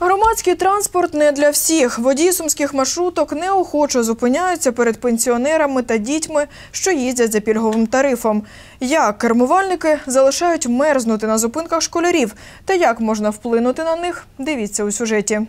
Громадський транспорт не для всіх. Водії сумських маршруток неохоче зупиняються перед пенсіонерами та дітьми, що їздять за пільговим тарифом. Як кермувальники залишають мерзнути на зупинках школярів та як можна вплинути на них, дивіться у сюжеті.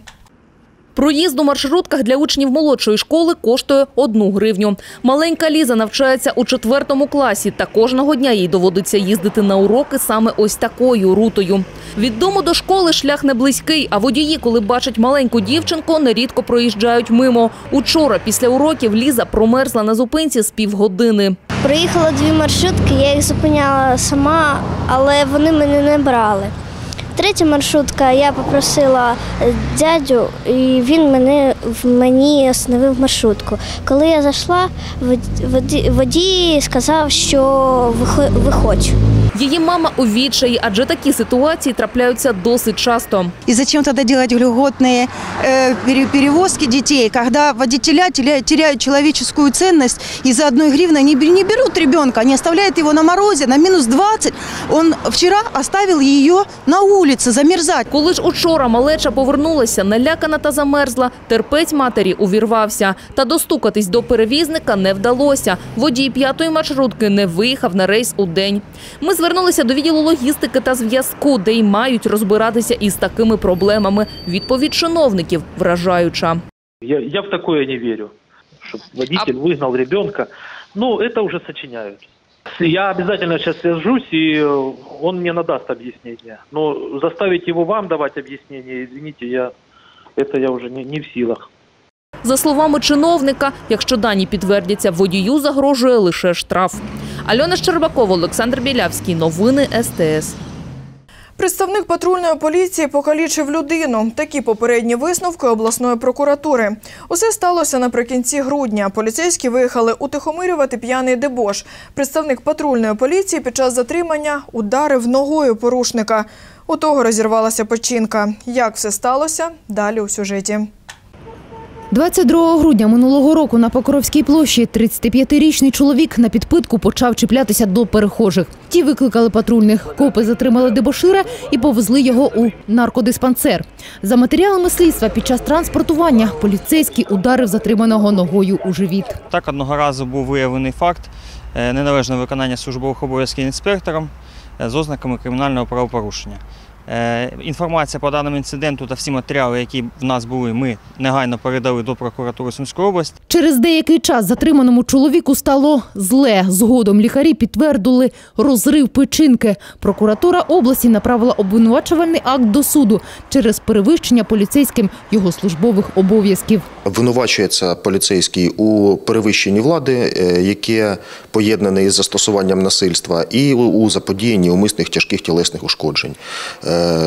Проїзд у маршрутках для учнів молодшої школи коштує одну гривню. Маленька Ліза навчається у четвертому класі, та кожного дня їй доводиться їздити на уроки саме ось такою рутою. Від дому до школи шлях не близький, а водії, коли бачать маленьку дівчинку, нерідко проїжджають мимо. Учора після уроків Ліза промерзла на зупинці з півгодини. Проїхала дві маршрутки, я їх зупиняла сама, але вони мене не брали Третя маршрутка, я попросила е, дядю, і він мене в мені остановив маршрутку. Коли я зайшла, вод- воді- водій сказав, що вихо- виходь. Її мама у відчаї, адже такі ситуації трапляються досить часто. И зачем тогда делать льготные э, пере- перевозки детей, когда водителя теряют, теряют человеческую ценность и за одной гривны не, бер- не берут ребенка, они оставляют его на морозе, на минус 20. Он вчера оставил ее на улице замерзать. Коли ж учора малеча повернулася, налякана та замерзла, терпець матері увірвався. Та достукатись до перевізника не вдалося. Водій п'ятої маршрутки не виїхав на рейс у день. Ми звернулися до відділу логістики та зв'язку, де й мають розбиратися із такими проблемами. Відповідь чиновників вражаюча. Я, я в такое не верю, что водитель выгнал ребенка. Ну, это уже сочиняют Я обязательно сейчас свяжусь, и э, он мне надаст объяснение. Но заставить его вам давать объяснение, извините, я, это я уже не, не в силах. За словами чиновника, якщо дані підтвердяться, водію загрожує лише штраф. Альона Щербакова, Олександр Білявський. Новини СТС. Представник патрульної поліції покалічив людину. Такі попередні висновки обласної прокуратури. Усе сталося наприкінці грудня. Поліцейські виїхали утихомирювати п'яний дебош. Представник патрульної поліції під час затримання ударив ногою порушника. У того розірвалася печінка. Як все сталося? Далі у сюжеті. 22 грудня минулого року на Покровській площі 35-річний чоловік на підпитку почав чіплятися до перехожих. Ті викликали патрульних. Копи затримали дебошира і повезли його у наркодиспансер. За матеріалами слідства під час транспортування поліцейський ударив затриманого ногою у живіт. Так, одного разу був виявлений факт е, неналежного виконання службових обов'язків інспектором е, з ознаками кримінального правопорушення. Е, Інформація по даному інциденту та всі матеріали, які в нас були, ми негайно передали до прокуратури Сумської області. Через деякий час затриманому чоловіку стало зле. Згодом лікарі підтвердили розрив печінки. Прокуратура області направила обвинувачувальний акт до суду через перевищення поліцейським його службових обов'язків. Обвинувачується поліцейський у перевищенні влади, е, яке поєднане із застосуванням насильства, і у- у заподіянні умисних тяжких тілесних ушкоджень.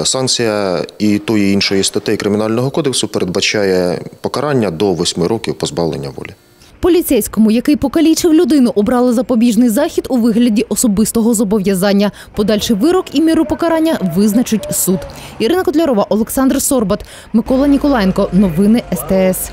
Санкція і тої іншої статей Кримінального кодексу передбачає покарання до 8 років позбавлення волі. Поліцейському, який покалічив людину, обрали запобіжний захід у вигляді особистого зобов'язання. Подальший вирок і міру покарання визначить суд. Ірина Котлярова, Олександр Сорбат, Микола Ніколаєнко. Новини СТС.